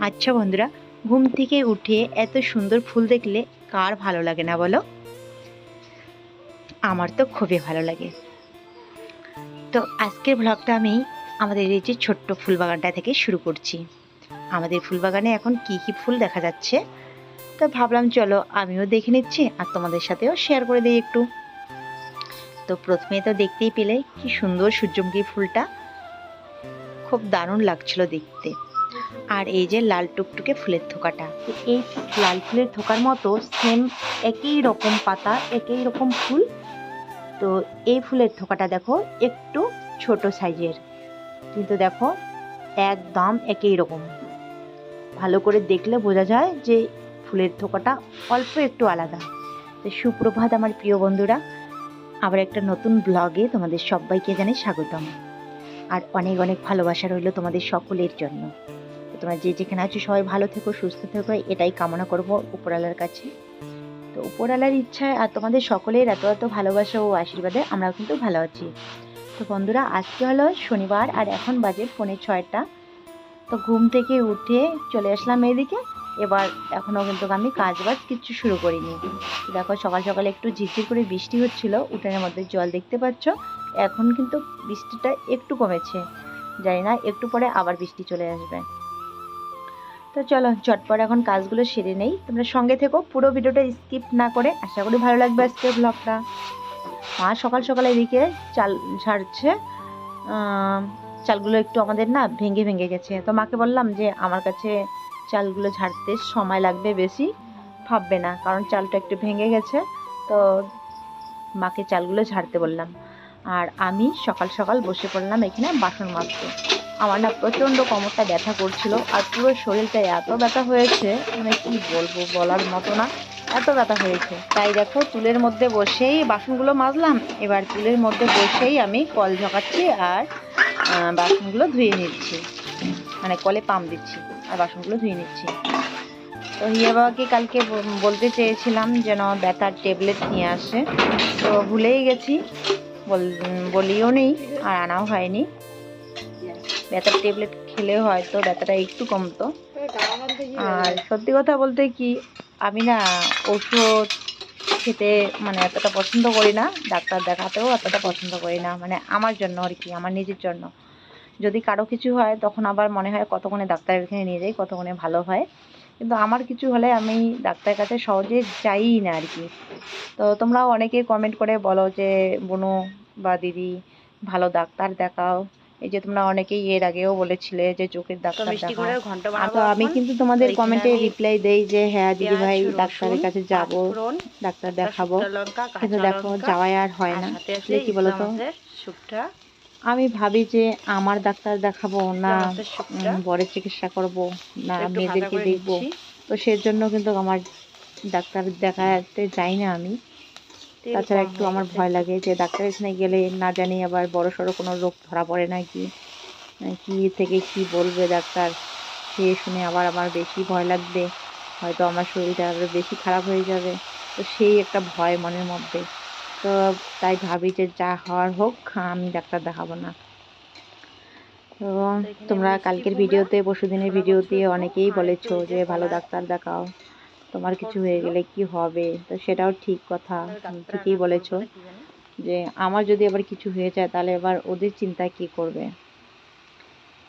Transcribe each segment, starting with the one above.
আচ্ছা বন্ধুরা, ঘুম থেকে উঠে এত সুন্দর ফুল দেখলে কার ভালো লাগে না বলো? আমার তো খুবই ভালো লাগে। তো আজকের ব্লগটা আমি আমাদের এই যে ছোট্ট ফুল বাগানটা থেকে শুরু করছি। আমাদের ফুল বাগানে এখন কি কি ফুল দেখা যাচ্ছে? তো ভাবলাম, চলো আমিও দেখে নিচ্ছি আর তোমাদের সাথেও শেয়ার করে দিই একটু। তো প্রথমে তো দেখতেই পেলে কি সুন্দর সূর্যমুখী ফুলটা। খুব দারুণ লাগছিল দেখতে। আর এই যে লাল টুকটুকে ফুলের থোকাটা। এই লাল ফুলের থোকার মতো সেম একই রকম পাতা, একই রকম ফুল। তো এই ফুলের থোকাটা দেখো, একটু ছোট সাইজের। কিন্তু দেখো, একদম একই রকম। ভালো করে দেখলে বোঝা যায় যে ফুলের থোকাটা অল্প একটু আলাদা। তো সুপ্রভাত আমার প্রিয় বন্ধুরা, আবার একটা নতুন ব্লগে তোমাদের সবাইকে জানাই স্বাগতম। আর অনেক অনেক ভালোবাসা রইল তোমাদের সকলের জন্য। তো তোমরা যে যেখানে আছো সবাই ভালো থেকো, সুস্থ থেকো, এটাই কামনা করব উপরালার কাছে। তো উপরালার ইচ্ছায় আর তোমাদের সকলের এত এত ভালোবাসা ও আশীর্বাদে আমরাও কিন্তু ভালো আছি। তো বন্ধুরা, আজকে হলো শনিবার আর এখন বাজে পৌনে ছয়টা। তো ঘুম থেকে উঠে চলে আসলাম এদিকে। এবার এখনও কিন্তু আমি কাজ বাজ কিচ্ছু শুরু করিনি। দেখো সকাল সকালে একটু ঝিরঝির করে বৃষ্টি হচ্ছিল, উঠানের মধ্যে জল দেখতে পাচ্ছ। এখন কিন্তু বৃষ্টিটা একটু কমেছে। জানি না, একটু পরে আবার বৃষ্টি চলে আসবে। তো চলো, চটপট এখন কাজগুলো সেরে নেই। তোমরা সঙ্গে থেকো, পুরো ভিডিওটা স্কিপ না করে। আশা করি ভালো লাগবে আজকের ব্লগটা মা সকাল সকালে এদিকে চাল ঝাড়ছে চালগুলো একটু আমাদের না ভেঙে ভেঙে গেছে। তো মাকে বললাম যে, আমার কাছে চালগুলো ঝাড়তে সময় লাগবে বেশি। ভাববে না, কারণ চালটা একটু ভেঙে গেছে। তো মাকে চালগুলো ঝাড়তে বললাম। আর আমি সকাল সকাল বসে পড়লাম এখানে বাসন মাজতে। আমার না প্রচণ্ড কোমরটা ব্যথা করছিল আর পুরো শরীরটা এত ব্যথা হয়েছে মানে কি বলব বলার মতো না, এত ব্যথা হয়েছে। তাই দেখো চুলের মধ্যে বসেই বাসনগুলো মাজলাম, এবার চুলের মধ্যে বসেই আমি কল ঝকাচ্ছি আর বাসনগুলো ধুয়ে নিচ্ছি। মানে কলে পাম দিচ্ছি আর বাসনগুলো ধুয়ে নিচ্ছি। তো হিয়া বাবাকে কালকে বলতে চেয়েছিলাম যেন ব্যথার ট্যাবলেট নিয়ে আসে। তো ভুলেই গেছি, বল- বলিও নেই আর আনাও হয়নি। ব্যথার ট্যাবলেট খেলে হয়তো ব্যথাটা একটু কমতো। আর সত্যি কথা বলতে কি, আমি না ওষুধ খেতে মানে এতটা পছন্দ করি না, ডাক্তার দেখাতেও এতটা পছন্দ করি না মানে আমার জন্য আর কি, আমার নিজের জন্য। যদি কারও কিছু হয়, তখন আবার মনে হয় কতক্ষণে ডাক্তারের এখানে নিয়ে যাই, কতক্ষণে ভালো হয়। কিন্তু আমার কিছু হলে আমি ডাক্তারের কাছে সহজে যাই না আর কি। তো তোমরাও অনেকেই কমেন্ট করে বলো যে, বোনো বা দিদি, ভালো ডাক্তার দেখাও। এই যে তোমরা অনেকেই এর আগেও বলেছিলে যে চোখের ডাক্তার তো আমি কিন্তু তোমাদের কমেন্টে রিপ্লাই দেই যে হ্যাঁ দিদি ভাই ডাক্তারের কাছে যাব। ডাক্তার দেখাবো। কিন্তু দেখো যাওয়াই আর হয় না। আসলে কি বলতো? আমি ভাবি যে আমার ডাক্তার দেখাবো না বরের চিকিৎসা করব না মেয়েদেরকে দেখব। তো সেজন্য কিন্তু আমার ডাক্তার দেখাতে যাই না আমি। তাছাড়া একটু আমার ভয় লাগে যে ডাক্তার এখানে গেলে না জানি আবার বড় সড়ো কোনো রোগ ধরা পড়ে নাকি কি থেকে কি বলবে ডাক্তার? সে শুনে আবার আমার বেশি ভয় লাগবে হয়তো আমার শরীরটা আরও বেশি খারাপ হয়ে যাবে। তো সেই একটা ভয় মনের মধ্যে। তো তাই ভাবি যে যা হওয়ার হোক আমি ডাক্তার দেখাবো না। তো তোমরা কালকের ভিডিওতে পরশুদিনের ভিডিওতে অনেকেই বলেছ যে ভালো ডাক্তার দেখাও। তোমার কিছু হয়ে গেলে কি হবে তো সেটাও ঠিক কথা ঠিকই বলেছ? যে আমার যদি আবার কিছু হয়ে যায়, তাহলে এবার ওদের চিন্তা কি করবে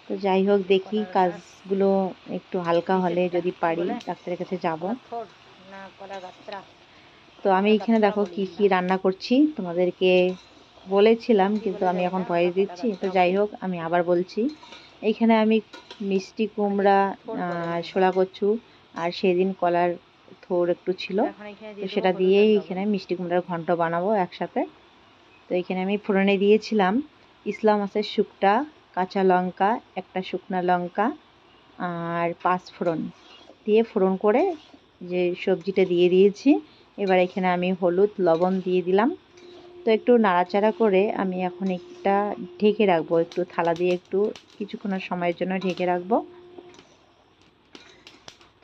তো যাই হোক, দেখি কাজগুলো একটু হালকা হলে যদি পারি, ডাক্তারের কাছে যাব? তো আমি এখানে দেখো কি কি রান্না করছি, তোমাদেরকে বলেছিলাম, কিন্তু আমি এখন ভয়েস দিচ্ছি তো যাই হোক, আমি আবার বলছি, এখানে আমি মিষ্টি কুমড়া শোলা কচু আর সেদিন কলার থোর একটু ছিল। সেটা দিয়েই এখানে মিষ্টি কুমড়ার ঘন্ট বানাবো একসাথে। তো এখানে আমি ফোড়নে দিয়েছিলাম। ইসলাম মাছের শুকটা কাঁচা লঙ্কা একটা শুকনা লঙ্কা আর পাঁচ ফোড়ন। দিয়ে ফোড়ন করে যে সবজিটা দিয়ে দিয়েছি এবার এখানে আমি হলুদ লবণ দিয়ে দিলাম। তো একটু নাড়াচাড়া করে আমি এখন একটা ঢেকে রাখব। একটু থালা দিয়ে একটু কিছুক্ষণের সময়ের জন্য ঢেকে রাখব।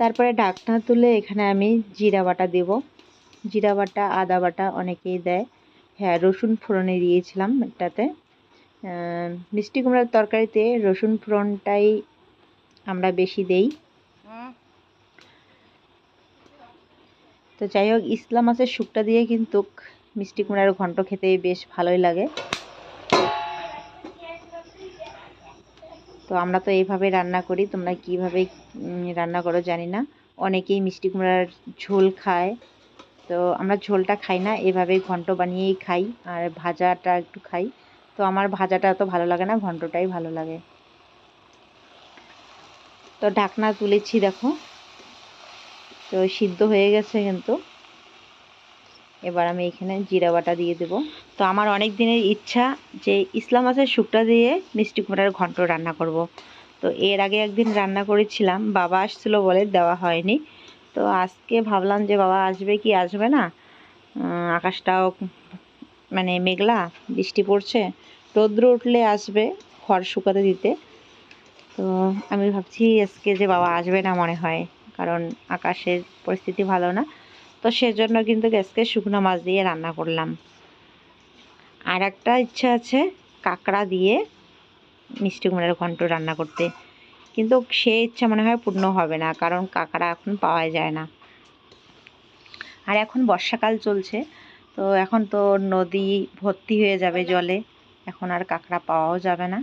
তারপরে ঢাকনা তুলে এখানে আমি জিরা বাটা দেব। জিরা বাটা, আদা বাটা অনেকেই দেয়। হ্যাঁ রসুন ফোড়নে দিয়েছিলাম এটাতে। মিষ্টি কুমড়ার তরকারিতে রসুন ফোড়নটাই আমরা বেশি দেই। তো যাই হোক, ইসলাম মাছের শুকটা দিয়ে কিন্তু মিষ্টি কুমড়ার ঘন্ট খেতে বেশ ভালোই লাগে। তো আমরা তো এইভাবে রান্না করি, তোমরা কীভাবে রান্না করো জানি না। অনেকেই মিষ্টি কুমড়ার ঝোল খায়। তো আমরা ঝোলটা খাই না, এভাবে ঘন্ট বানিয়েই খাই আর ভাজাটা একটু খাই। তো আমার ভাজাটা অত ভালো লাগে না, ঘন্টটাই ভালো লাগে। তো ঢাকনা তুলেছি দেখো। তো সিদ্ধ হয়ে গেছে কিন্তু। এবার আমি এখানে জিরা বাটা দিয়ে দেব। তো আমার অনেক দিনের ইচ্ছা যে ইসলাম মাছের শুকটা দিয়ে মিষ্টি কুমড়ার ঘন্ট রান্না করব। তো এর আগে একদিন রান্না করেছিলাম, বাবা আসছিল বলে দেওয়া হয়নি। তো আজকে ভাবলাম যে বাবা আসবে কি আসবে না? আকাশটাও মানে মেঘলা, বৃষ্টি পড়ছে। রৌদ্র উঠলে আসবে খড় শুকাতে দিতে। তো আমি ভাবছি আজকে যে বাবা আসবে না মনে হয়, কারণ আকাশের পরিস্থিতি ভালো না। তো সেজন্য কিন্তু গ্যাসকে শুকনো মাছ দিয়ে রান্না করলাম। আর একটা ইচ্ছা আছে, কাঁকড়া দিয়ে মিষ্টি কুমড়ার ঘন্ট রান্না করতে। কিন্তু সে ইচ্ছা মনে হয় পূর্ণ হবে না, কারণ কাঁকড়া এখন পাওয়া যায় না। আর এখন বর্ষাকাল চলছে, তো এখন তো নদী ভর্তি হয়ে যাবে জলে, এখন আর কাঁকড়া পাওয়াও যাবে না।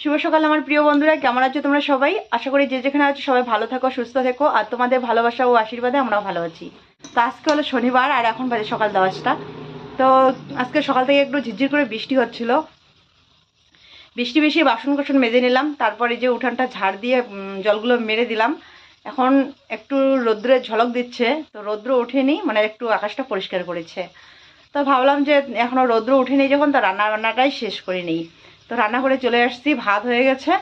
শুভ সকাল আমার প্রিয় বন্ধুরা, কেমন আছো তোমরা সবাই? আশা করি যে যেখানে আছো সবাই ভালো থাকো, সুস্থ থেকো, আর তোমাদের ভালোবাসা ও আশীর্বাদে আমরাও ভালো আছি। তো আজকে হলো শনিবার, আর এখন বাজে সকাল দশটা। তো আজকে সকাল থেকে একটু ঝিরঝির করে বৃষ্টি হচ্ছিল। বৃষ্টি বেশি বাসন কোসন মেজে নিলাম, তারপরে যে উঠানটা ঝাড় দিয়ে জলগুলো মেরে দিলাম। এখন একটু রৌদ্রের ঝলক দিচ্ছে, তো রৌদ্র ওঠেনি মানে একটু আকাশটা পরিষ্কার করেছে। তো ভাবলাম যে এখনও রৌদ্র উঠেনি যখন, তো রান্না বান্নাটাই শেষ করে নিই তো রান্না করে চলে আসছি, ভাত হয়ে গেছে।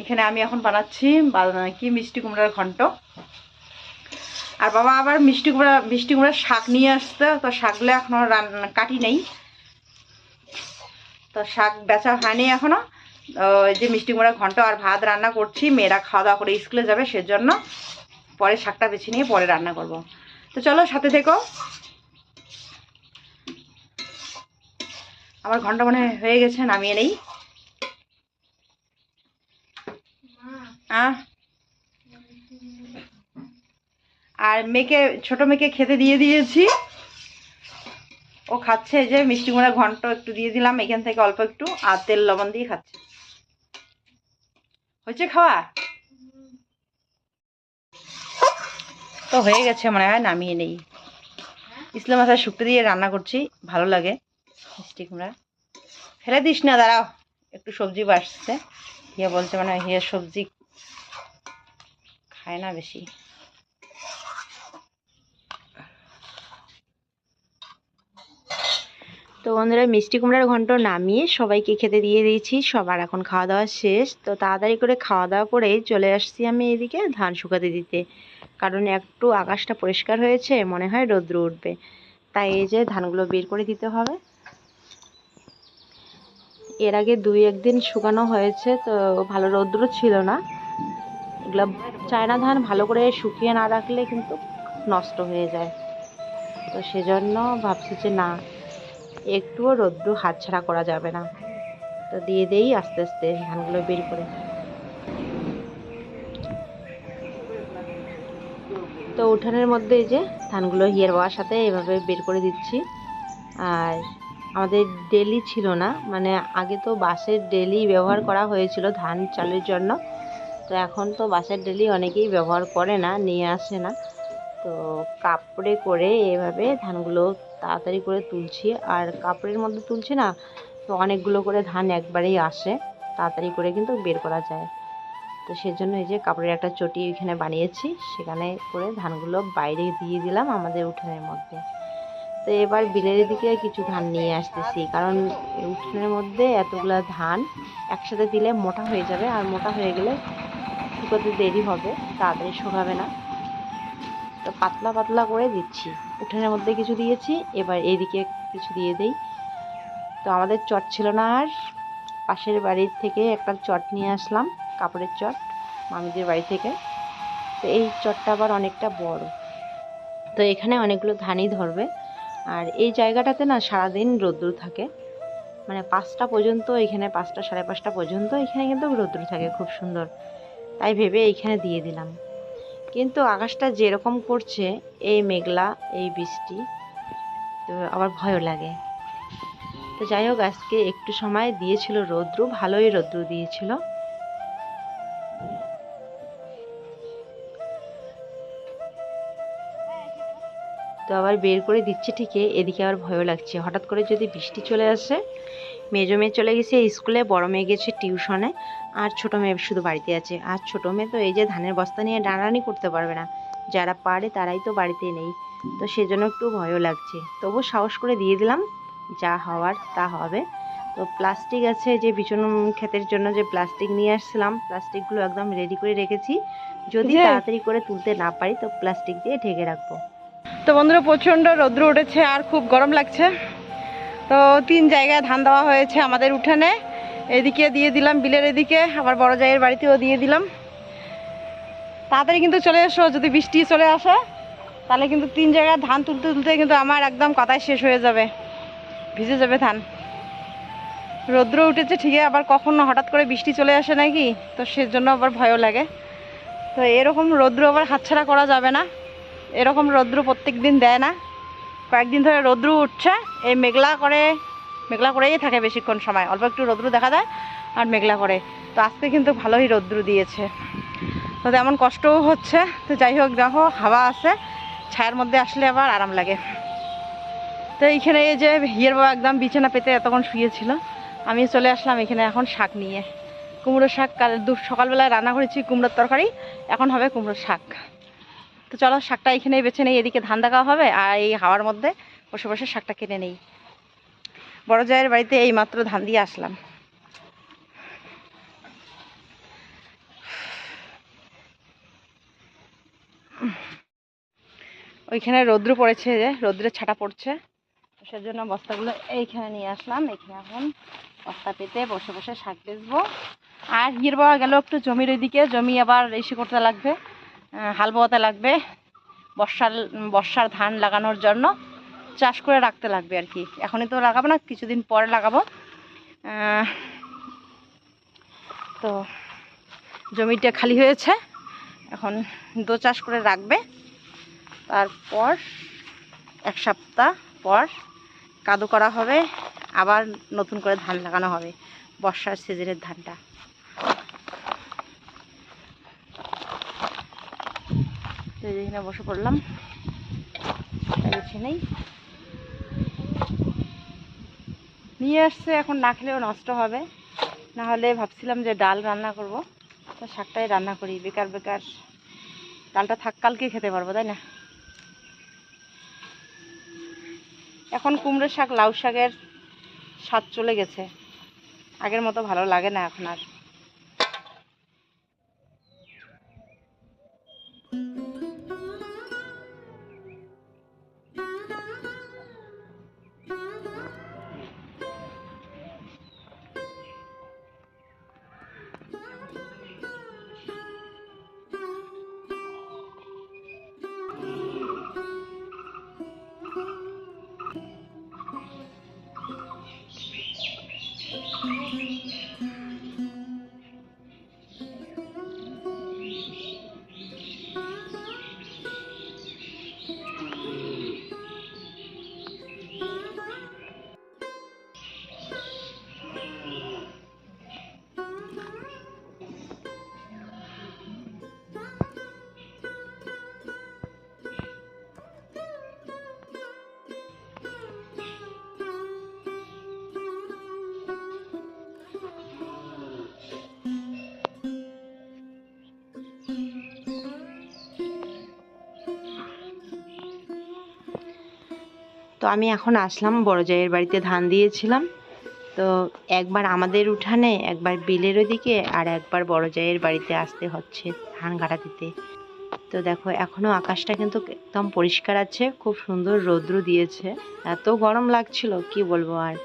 এখানে আমি এখন বানাচ্ছি কি মিষ্টি কুমড়ার ঘন্ট। আর বাবা আবার মিষ্টি কুমড়া মিষ্টি কুমড়ার শাক নিয়ে আসতে তো শাকগুলো এখনও কাটি নেই। তো শাক বেচা হয়নি এখনও এই যে মিষ্টি কুমড়ার ঘন্ট আর ভাত রান্না করছি, মেয়েরা খাওয়া দাওয়া করে স্কুলে যাবে সেজন্য। পরে শাকটা বেছে নিয়ে পরে রান্না করব। তো চলো সাথে থেকো। আমার ঘণ্টা মনে হয়ে গেছে, নামিয়ে নেই। আর মেয়েকে, ছোট মেয়েকে খেতে দিয়ে দিয়েছি। ও খাচ্ছে যে, মিষ্টি কুমড়া ঘন্ট একটু দিয়ে দিলাম, এখান থেকে অল্প একটু, আর তেল লবণ দিয়ে খাচ্ছে। হয়েছে খাওয়া? তো হয়ে গেছে, মনে হয় নামিয়ে নেই। ইসলাম আসার শুক্তো দিয়ে রান্না করছি, ভালো লাগে মিষ্টি কুমড়া। ফেলে দিস না, দাঁড়াও, একটু সবজি বাসছে। হিয়া বলছে মানে হিয়া সবজি খায় না বেশি। তো বন্ধুরা, মিষ্টি কুমড়ার ঘন্ট নামিয়ে সবাইকে খেতে দিয়ে দিয়েছি। সবার এখন খাওয়া দাওয়া শেষ। তো তাড়াতাড়ি করে খাওয়া দাওয়া করে চলে আসছি আমি এদিকে ধান শুকাতে দিতে। কারণ একটু আকাশটা পরিষ্কার হয়েছে, মনে হয় রৌদ্র উঠবে। তাই এই যে ধানগুলো বের করে দিতে হবে। এর আগে দুই একদিন শুকানো হয়েছে, তো ভালো রৌদ্র ছিল না। এগুলো চায়না ধান ভালো করে শুকিয়ে না রাখলে কিন্তু নষ্ট হয়ে যায়। তো সেজন্য ভাবছি যে না, একটুও রৌদ্র হাতছাড়া করা যাবে না। তো দিয়ে দেই আস্তে আস্তে ধানগুলো বের করে। তো উঠানের মধ্যে এই যে ধানগুলো হিয়ার বাবার সাথে এভাবে বের করে দিচ্ছি। আর আমাদের ডেলি ছিল না মানে আগে তো বাসের ডেলি ব্যবহার করা হয়েছিল ধান চালের জন্য। তো এখন তো বাসের ডেলি অনেকেই ব্যবহার করে না, নিয়ে আসে না। তো কাপড়ে করে এভাবে ধানগুলো তাড়াতাড়ি করে তুলছি। আর কাপড়ের মধ্যে তুলছি না, তো অনেকগুলো করে ধান একবারেই আসে, তাড়াতাড়ি করে কিন্তু বের করা যায়। তো সেজন্য এই যে কাপড়ের একটা চটি এখানে বানিয়েছি, সেখানে করে ধানগুলো বাইরে দিয়ে দিলাম আমাদের উঠানের মধ্যে। তো এবার বিলের দিকে কিছু ধান নিয়ে আসতেছি, কারণ উঠানের মধ্যে এতগুলো ধান একসাথে দিলে মোটা হয়ে যাবে, আর মোটা হয়ে গেলে শুকোতে দেরি হবে, তাড়াতাড়ি শুকাবে না। তো পাতলা পাতলা করে দিচ্ছি। উঠানের মধ্যে কিছু দিয়েছি, এবার এদিকে কিছু দিয়ে দেই। তো আমাদের চট ছিল না আর। পাশের বাড়ির থেকে একটা চট নিয়ে আসলাম, কাপড়ের চট, মামিদের বাড়ি থেকে। তো এই চটটা আবার অনেকটা বড়। তো এখানে অনেকগুলো ধানই ধরবে। আর এই জায়গাটাতে না সারাদিন রোদ্দুর থাকে। মানে পাঁচটা পর্যন্ত এখানে, পাঁচটা সাড়ে পাঁচটা পর্যন্ত এখানে কিন্তু রোদ্দুর থাকে খুব সুন্দর। তাই ভেবে এইখানে দিয়ে দিলাম। কিন্তু আকাশটা যেরকম করছে, এই মেঘলা, এই বৃষ্টি, তো আবার ভয়ও লাগে। তো যাই হোক, আজকে একটু সময় দিয়েছিল রৌদ্র, ভালোই রৌদ্র দিয়েছিল। তো আবার বের করে দিচ্ছে ঠিকই, এদিকে আবার ভয়ও লাগছে। হঠাৎ করে যদি বৃষ্টি চলে আসে মেজো মেয়ে চলে গেছে স্কুলে বড় মেয়ে গেছে টিউশনে আর ছোট মেয়ে শুধু বাড়িতে আছে। আর ছোট মেয়ে তো এই যে ধানের বস্তা নিয়ে ডানানি করতে পারবে না। যারা পারে তারাই তো বাড়িতে নেই। তো সেজন্য একটু ভয়ও লাগছে। তবু সাহস করে দিয়ে দিলাম যা হওয়ার তা হবে। তো প্লাস্টিক আছে যে বিচন ক্ষেতের জন্য যে প্লাস্টিক নিয়ে আসছিলাম প্লাস্টিকগুলো একদম রেডি করে রেখেছি। যদি তাড়াতাড়ি করে তুলতে না পারি তো প্লাস্টিক দিয়ে ঢেকে রাখব। তো বন্ধুরা প্রচণ্ড রৌদ্র উঠেছে আর খুব গরম লাগছে। তো তিন জায়গায় ধান দেওয়া হয়েছে আমাদের উঠানে। এদিকে দিয়ে দিলাম বিলের এদিকে, আবার বড় জায়ের বাড়িতেও দিয়ে দিলাম। তাড়াতাড়ি কিন্তু চলে এসো, যদি বৃষ্টি চলে আসে, তাহলে কিন্তু তিন জায়গায় ধান তুলতে তুলতে কিন্তু আমার একদম কথাই শেষ হয়ে যাবে। ভিজে যাবে ধান। রৌদ্র উঠেছে ঠিকই, আবার কখনো হঠাৎ করে বৃষ্টি চলে আসে নাকি? তো সেজন্য আবার ভয়ও লাগে। তো এরকম রৌদ্র আবার হাতছাড়া করা যাবে না। এরকম রৌদ্র প্রত্যেক দিন দেয় না। কয়েকদিন ধরে রৌদ্র উঠছে। এই মেঘলা করে, মেঘলা করেই থাকে বেশিক্ষণ সময়। অল্প একটু রৌদ্র দেখা যায় আর মেঘলা করে। তো আজকে কিন্তু ভালোই রৌদ্র দিয়েছে। তো তেমন কষ্টও হচ্ছে। তো যাই হোক, দেখো, হাওয়া আছে। ছায়ার মধ্যে আসলে আবার আরাম লাগে। তো এইখানে এই যে হিয়ের বাবা একদম বিছানা পেতে এতক্ষণ শুয়েছিল। আমি চলে আসলাম এখানে এখন শাক নিয়ে। কুমড়ো শাক কাল দু- সকালবেলায় রান্না করেছি কুমড়োর তরকারি। এখন হবে কুমড়োর শাক। তো চলো শাকটা এখানেই বেছে নেই, এদিকে ধান দেখা হবে আর এই হাওয়ার মধ্যে বসে বসে শাকটা কিনে নেই। বড় জায়ের বাড়িতে এই মাত্র ধান দিয়ে আসলাম। ওইখানে রৌদ্র পড়েছে যে, রৌদ্রের ছাটা পড়ছে। সেজন্য বস্তাগুলো এইখানে নিয়ে আসলাম, এখানে এখন বস্তা পেতে বসে বসে শাক বেচবো। আর হির বাবা গেল একটু জমির ওইদিকে, জমি আবার এসে করতে লাগবে। হাল বোয়াতে লাগবে। বর্ষার বর্ষার ধান লাগানোর জন্য চাষ করে রাখতে লাগবে আর কি। এখনই তো লাগাবো না, কিছুদিন পরে লাগাবো। তো জমিটা খালি হয়েছে। এখন দো চাষ করে রাখবে। তারপর এক সপ্তাহ পর কাদু করা হবে, আবার নতুন করে ধান লাগানো হবে বর্ষার সিজনের ধানটা। এখানে বসে পড়লাম। নেই। নিয়ে আসছে, এখন না খেলেও নষ্ট হবে। না হলে ভাবছিলাম যে ডাল রান্না করব। তো শাকটাই রান্না করি। বেকার বেকার। ডালটা থাক কালকে খেতে পারব, তাই না? এখন কুমড়ো শাক, লাউ শাকের স্বাদ চলে গেছে। আগের মতো ভালো লাগে না এখন আর। তো আমি এখন আসলাম বড় জায়ের বাড়িতে ধান দিয়েছিলাম। তো একবার আমাদের উঠানে, একবার বিলের ওদিকে আর একবার বড় জায়ের বাড়িতে আসতে হচ্ছে ধান কাটা দিতে। তো দেখো এখনও আকাশটা কিন্তু একদম পরিষ্কার আছে, খুব সুন্দর রৌদ্র দিয়েছে। এত গরম লাগছিল, কি বলব আর।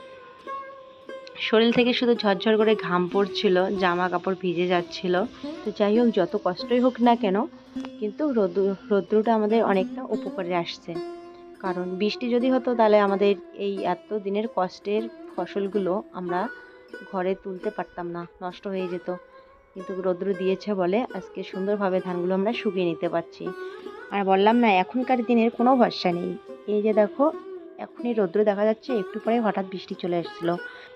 শরীর থেকে শুধু ঝরঝর করে ঘাম পড়ছিল জামা কাপড় ভিজে যাচ্ছিল। তো যাই হোক, যত কষ্টই হোক না কেন, কিন্তু রৌদ্র, রৌদ্রটা আমাদের অনেকটা উপকারে আসছে। কারণ বৃষ্টি যদি হতো তাহলে আমাদের এই এত দিনের কষ্টের ফসলগুলো আমরা ঘরে তুলতে পারতাম না, নষ্ট হয়ে যেত। কিন্তু রৌদ্র দিয়েছে বলে আজকে সুন্দরভাবে ধানগুলো আমরা শুকিয়ে নিতে পারছি। আর বললাম না, এখনকার দিনের কোনো ভরসা নেই। এই যে দেখো, এখনই রৌদ্র দেখা যাচ্ছে, একটু পরে হঠাৎ বৃষ্টি চলে এসেছিল।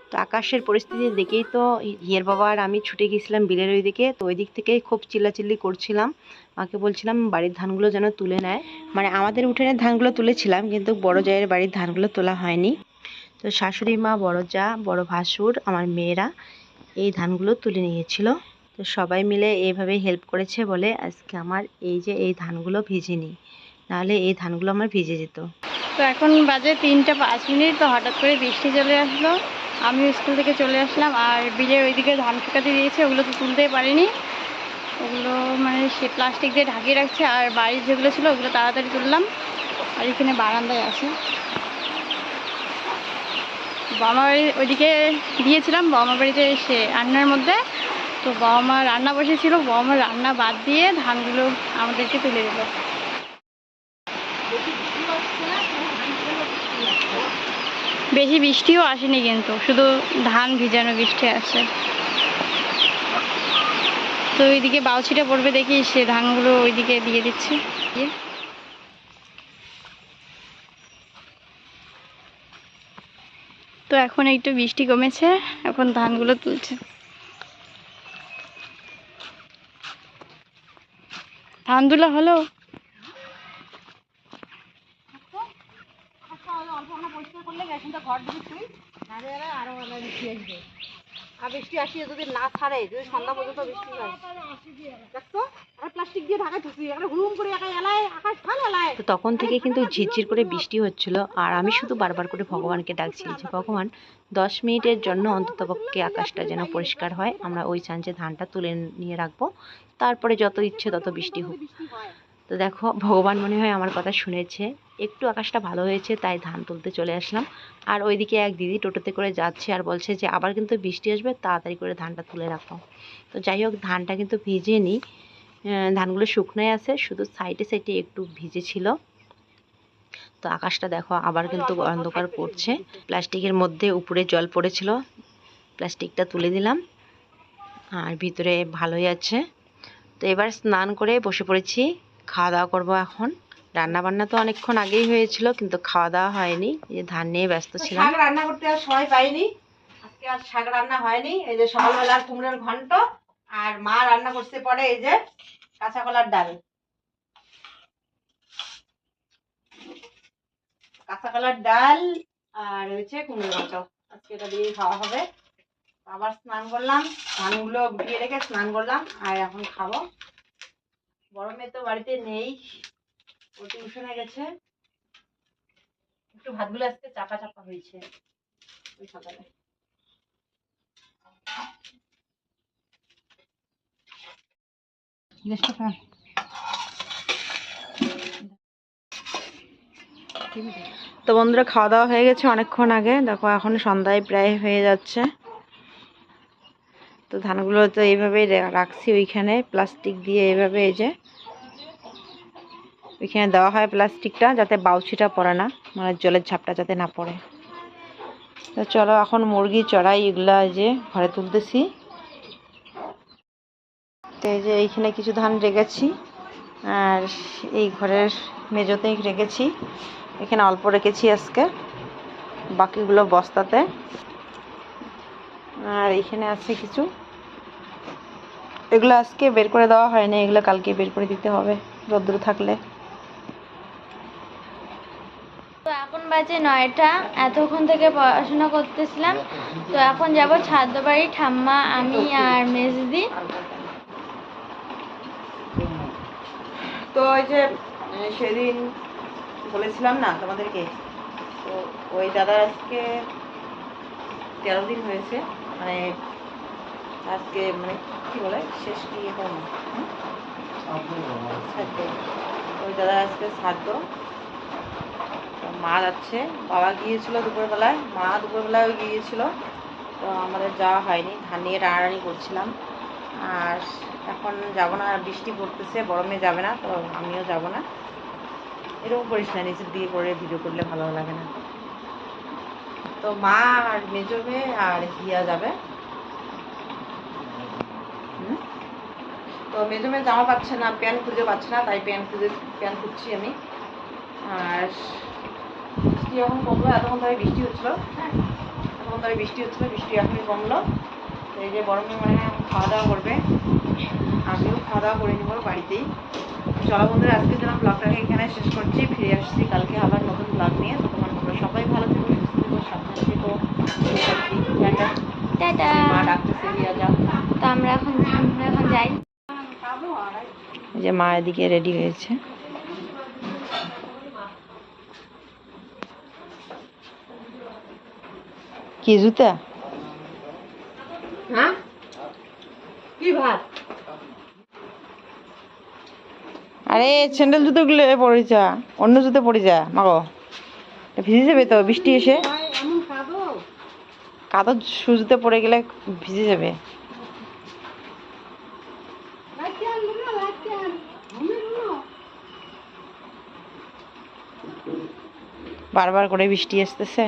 তো আকাশের পরিস্থিতি দেখেই তো হিয়ের বাবা আর আমি ছুটে গেছিলাম বিলের ওই দিকে তো ওই দিক থেকেই খুব চিল্লাচিল্লি করছিলাম। মাকে বলছিলাম, বাড়ির ধানগুলো যেন তুলে নেয়। মানে আমাদের উঠোনের ধানগুলো তুলেছিলাম, কিন্তু বড় জায়ের বাড়ির ধানগুলো তোলা হয়নি। তো শাশুড়ি মা, বড় যা, বড় ভাসুর, আমার মেয়েরা এই ধানগুলো তুলে নিয়েছিল। তো সবাই মিলে এইভাবে হেল্প করেছে বলে আজকে আমার এই যে এই ধানগুলো ভিজেনি, নাহলে এই ধানগুলো আমার ভিজে যেত। তো এখন বাজে তিনটা পাঁচ মিনিট, তো হঠাৎ করে বৃষ্টি চলে আসলো। আমি স্কুল থেকে চলে আসলাম, আর বিজয় ওইদিকে ধান শুকাতে দিয়েছে, ওগুলো তো তুলতেই পারিনি। ওগুলো মানে সে প্লাস্টিক দিয়ে ঢাকিয়ে রাখছে, আর বাড়ির যেগুলো ছিল ওগুলো তাড়াতাড়ি তুললাম। আর এখানে বারান্দায় আছে। বাবা বাড়ি ওইদিকে দিয়েছিলাম, বাবা বাড়িতে এসে রান্নার মধ্যে। তো বাবা মা রান্না বসেছিল, বাবা মা রান্না বাদ দিয়ে ধানগুলো আমাদেরকে তুলে দিল। বেশি বৃষ্টিও আসেনি কিন্তু, শুধু ধান ভিজানো বৃষ্টি আছে। তো ওইদিকে বাউছিটা পড়বে দেখি, সে ধানগুলো ওইদিকে দিয়ে দিচ্ছে। তো এখন একটু বৃষ্টি কমেছে, এখন ধানগুলো তুলছে। ধান তোলা হলো? আর বৃষ্টি আসিয়ে যদি না ছাড়ে যদি সন্ধ্যা পর্যন্ত বৃষ্টি হয়। দেখতো আর প্লাস্টিক দিয়ে ঢাকা ঢুকি একটা হুম করে একা এলায় আকাশ ভালো এলায়। তো তখন থেকে কিন্তু ঝিরঝির করে বৃষ্টি হচ্ছিল আর আমি শুধু বারবার করে ভগবানকে ডাকছি যে ভগবান দশ মিনিটের জন্য অন্ততপক্ষে আকাশটা যেন পরিষ্কার হয় আমরা ওই চাঞ্চে ধানটা তুলে নিয়ে রাখব। তারপরে যত ইচ্ছে তত বৃষ্টি হোক। তো দেখো ভগবান মনে হয় আমার কথা শুনেছে। একটু আকাশটা ভালো হয়েছে তাই ধান তুলতে চলে আসলাম। আর ওইদিকে এক দিদি টোটোতে করে যাচ্ছে আর বলছে যে আবার কিন্তু বৃষ্টি আসবে তাড়াতাড়ি করে ধানটা তুলে রাখো। তো যাই হোক ধানটা কিন্তু ভিজেনি আহ, ধানগুলো শুকনোই আছে শুধু সাইডে সাইডে একটু ভিজে ছিল। তো আকাশটা দেখো আবার কিন্তু অন্ধকার করছে প্লাস্টিকের মধ্যে উপরে জল পড়েছিল প্লাস্টিকটা তুলে দিলাম। আর ভিতরে ভালোই আছে। তো এবার স্নান করে বসে পড়েছি। খাওয়া দাওয়া করব এখন। রান্না বান্না তো অনেকক্ষণ আগেই হয়েছিল কিন্তু খাওয়া দাওয়া হয়নি। এই যে ধান নিয়ে ব্যস্ত ছিলাম। শাক রান্না করতে আর সময় পাইনি। আজকে আর শাক রান্না হয়নি। এই যে সকালবেলা আর কুমড়োর ঘন্ট আর মা রান্না করতে পরে এই যে কাঁচা কলার ডাল। কাঁচা কলার ডাল আর হচ্ছে কুমড়ো ঘন্ট। আজকে এটা দিয়ে খাওয়া হবে। আবার স্নান করলাম। ধানগুলো গুটিয়ে রেখে স্নান করলাম। আর এখন খাব। মেয়ে তো বাড়িতে নেই। ও টিউশনে গেছে। একটু ভাতগুলো আজকে চাপা চাপা হয়েছে। ওই সকালে। গ্যাসটা। তো বন্ধুরা খাওয়া দাওয়া হয়ে গেছে অনেকক্ষণ আগে। দেখো এখন সন্ধ্যায় প্রায় হয়ে যাচ্ছে। ধানগুলো তো এইভাবেই রাখছি ওইখানে, প্লাস্টিক দিয়ে এইভাবে এই যে ওইখানে দেওয়া হয় প্লাস্টিকটা যাতে বাউছিটা পড়ে না মানে জলের ঝাপটা যাতে না পড়ে। তো চলো এখন মুরগি চড়াই এগুলা যে ঘরে তুলতেছি। তো এই যে এইখানে কিছু ধান রেখেছি, আর এই ঘরের মেজোতেই রেখেছি। এখানে অল্প রেখেছি আজকে, বাকিগুলো বস্তাতে। আর এখানে আছে কিছু এগুলো আজকে বের করে দেওয়া হয়নি এগুলো কালকে বের করে দিতে হবে রোদ্দুর থাকলে। তো এখন বাজে নয়টা এতক্ষণ থেকে পড়াশোনা করতেছিলাম। তো এখন যাব ছাদ্য বাড়ি ঠাম্মা আমি আর মেজদি। তো ওই যে সেদিন বলেছিলাম না তোমাদেরকে? তো ওই দাদা আজকে তেরো দিন হয়েছে মানে আজকে মানে কি বলে? শেষ কি এখন? শ্রাদ্ধ। ওই দাদা আজকে তো মা যাচ্ছে। বাবা গিয়েছিল দুপুরবেলায়। মা দুপুরবেলায় গিয়েছিল। তো আমাদের যাওয়া হয়নি। ধান নিয়ে টানাটানি করছিলাম। আর এখন যাব না। বৃষ্টি পড়তেছে। গরমে যাবে না। তো আমিও যাব না। এরকম করিস না নিচের দিকে করে ভিডিও করলে ভালো লাগে না। তো মা আর মেজো আর হিয়া যাবে। তো মেজো মেয়ে জামা পাচ্ছে না প্যান্ট খুঁজে পাচ্ছে না তাই প্যান্ট খুঁজে প্যান্ট খুঁজছি আমি। আর বৃষ্টি এখন কমলো এতক্ষণ ধরে বৃষ্টি হচ্ছিল। হ্যাঁ এতক্ষণ ধরে বৃষ্টি হচ্ছিল বৃষ্টি এখনই কমলো। তো এই যে বড় মেয়ে মানে খাওয়া দাওয়া করবে আমিও খাওয়া দাওয়া করে নিবো বাড়িতেই। চলো বন্ধুরা আজকে জন্য ব্লগটাকে এখানে শেষ করছি ফিরে আসছি কালকে আবার নতুন ব্লগ নিয়ে। তো তোমার তোমরা সবাই ভালো থেকো সুস্থ থেকো সাবধানে থেকো। টাটা। টাটা মা ডাকতেছে রিয়া যা তো আমরা এখন আমরা এখন যাই। যে মা এদিকে রেডি হয়েছে। কি জুতা? হ্যাঁ? কি ভাত? আরে স্যান্ডেল জুতোগুলো পরে যা অন্য জুতো পরে যা মাগো। ভিজে যাবে তো বৃষ্টি এসে। এমন খাব কাদো সুজুতে পড়ে গেলে ভিজে যাবে। বারবার করে বৃষ্টি আসতেছে।